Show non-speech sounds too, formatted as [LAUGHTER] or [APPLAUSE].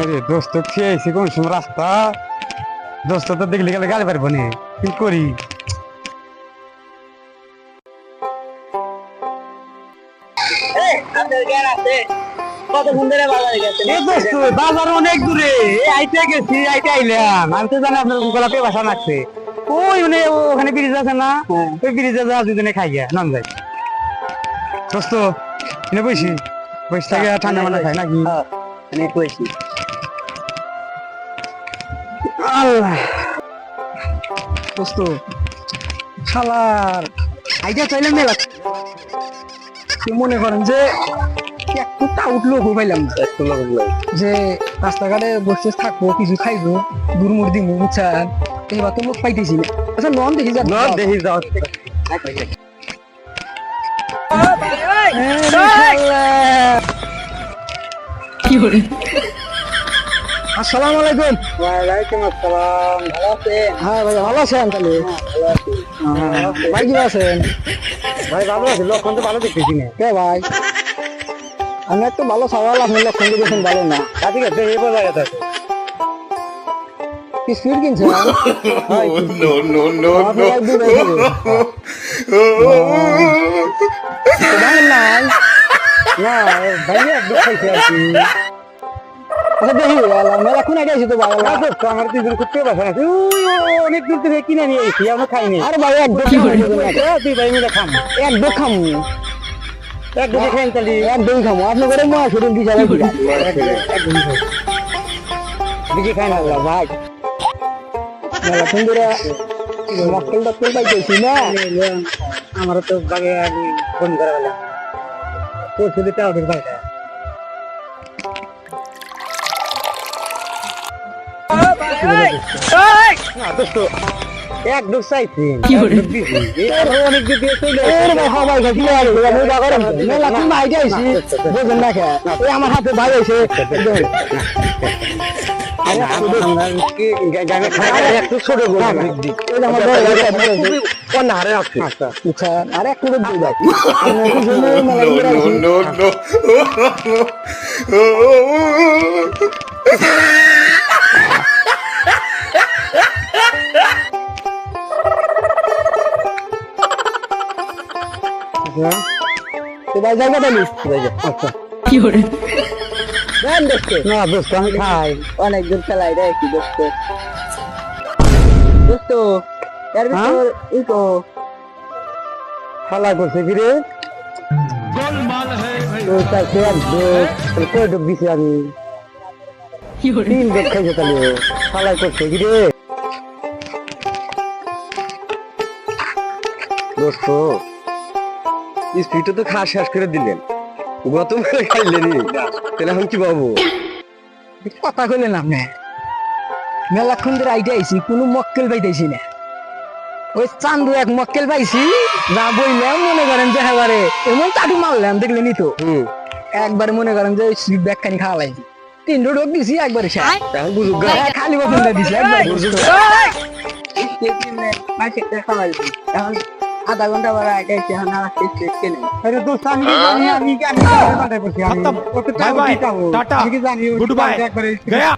আরে দোস্ত খেয়েছি কোন সময় রাস্তা? দোস্ত তো দেখলে গেলে গাড়ি পারব না। কি করি? বাজারে অনেক দূরে। আইতে গেছি আইতে আইলাম। আমি তো জানি আপনার গোলাপে বাসা লাগছে ওই মানে ওখানে ব্রিজ আছে না? ওই ব্রিজে যা দুজনে খাই গিয়া নাম যাই। দোস্ত এনে বসি বসে থাকে ঠান্ডা মান্ডা খাই নাকি? অনেক বেশি আল্লাহ দোস্ত শালার আইডিয়া চাইলে মেলা মনে করেন যে একটু পাইলাম যে রাস্তাঘাটে বসে থাকব কিছু খাইবো গুড়মুড় দিমু বুঝছেন এইবার তো লোক পাইতেছি না আচ্ছা নন দেখি যা নন দেখি যাও আসসালামু আলাইকুম। ওয়ালাইকুম আসসালাম ভালো আছেন? হ্যাঁ ভাই ভালো আছেন তাহলে? হ্যাঁ, ভাই কি আছেন? ভাই ভালো আছে লক্ষণ তো ভালো দেখতেছি না। কে ভাই? আমি একটু ভালো সওয়াল আপনি লক্ষণ তো দেখেন ভালো না। ঠিক আছে এই বোঝা গেছে কি স্পিড কিনছেন? [LAUGHS] no, no, no, আপনি no. ভাই। [LAUGHS] তো না ভাই আচ্ছা দেখি মেলা কোন আগে তো আমার তিন দিন করতে পারছে না। অনেক দূর থেকে কিনে নিয়ে এসেছি আমরা খাইনি। আরে ভাই একদম তুই ভাই মিলে খাম। একদম খাম। একদম খাইন তাহলে। একদম খামো। আপনি করে মা শুরু দিয়ে যাবে দিকে খাই না ভাই। মেলা সুন্দর মক্কেল টক্কেল পাইতেছি না। আমার তো বাগে ফোন করা গেলাম তোর টাউটের ভাইটা এক ডোজ চাইছি অনেক দূর সবাই মেলা তুমি ভাই যাইছি বুঝেন না খা আমার হাতে ভাই আইছে একটু ছোট আচ্ছা আর একটু দিয়ে দাও No, no, no, no. তো ভাই জায়গা দিলি আচ্ছা দেন দোস্ত না দোস্ত আমি খাই। অনেক দূর চালাই রে কি দোস্ত দোস্ত এর হ্যাঁ? ভিতর ই খালা করছে কি রে? তো চাইছে এক ডোক কয় ডোক দিছি আমি। তিন ডোক খাইছে তাহলে খালাই করছে কি রে? দোস্ত স্পিডটা তো খাওয়া শেষ করে দিলেন। গতবার খাইলেনি তাহলে এখন কি পাবো? কথা কইলেন আপনি। মেলাক্ষণ ধরে আইতে আইছি কোনো মক্কেল পাইতেছি না। ওই চান্দু এক মক্কেল পাইছি না বইলাম মনে করেন যে এবারে এমন চাটু মারলাম দেখলেনি তো। একবার মনে করেন যে সুইট ব্যাগ খানি খাওয়া লাগছে তিন ঢোক দিছি একবারে খালি বসন দিছি একবার। आधा घंटा बड़ा है क्या क्या हमारा के नहीं अरे दोस्त हम की जानी हम की हम की है बस यार खत्म bye bye tata good bye गया